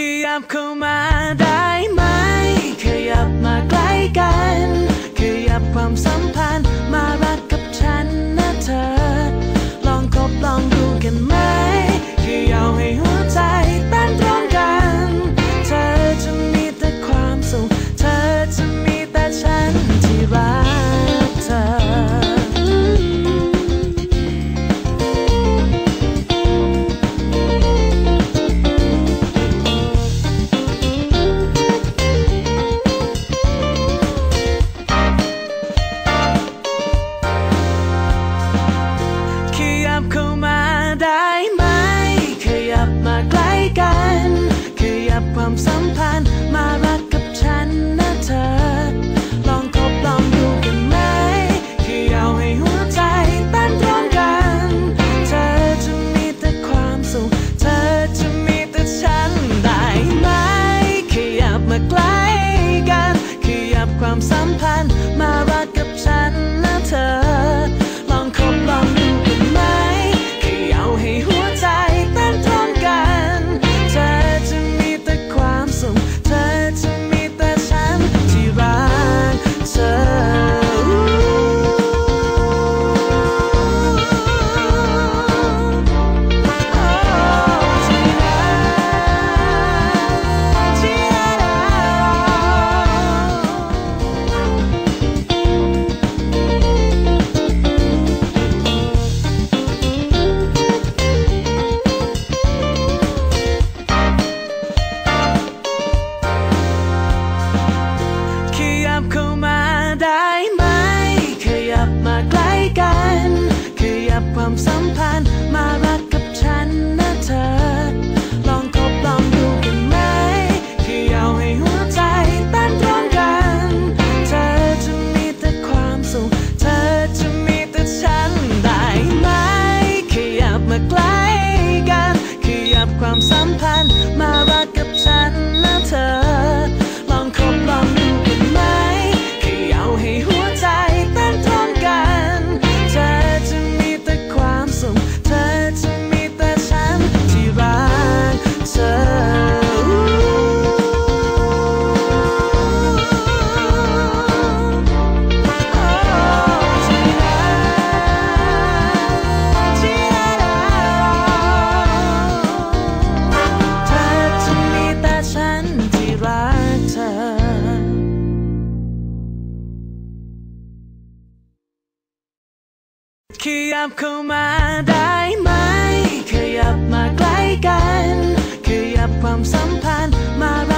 ขยับเข้ามาได้ไหม ขยับมาใกล้กัน ขยับความสัมพันธ์มารัก ความสัมพันธ์มารักกับฉันนะเธอ สัมพันธ์มารักกับฉันนะเธอ ขยับเข้ามาได้ไหม ขยับมาใกล้กัน ขยับความสัมพันธ์มา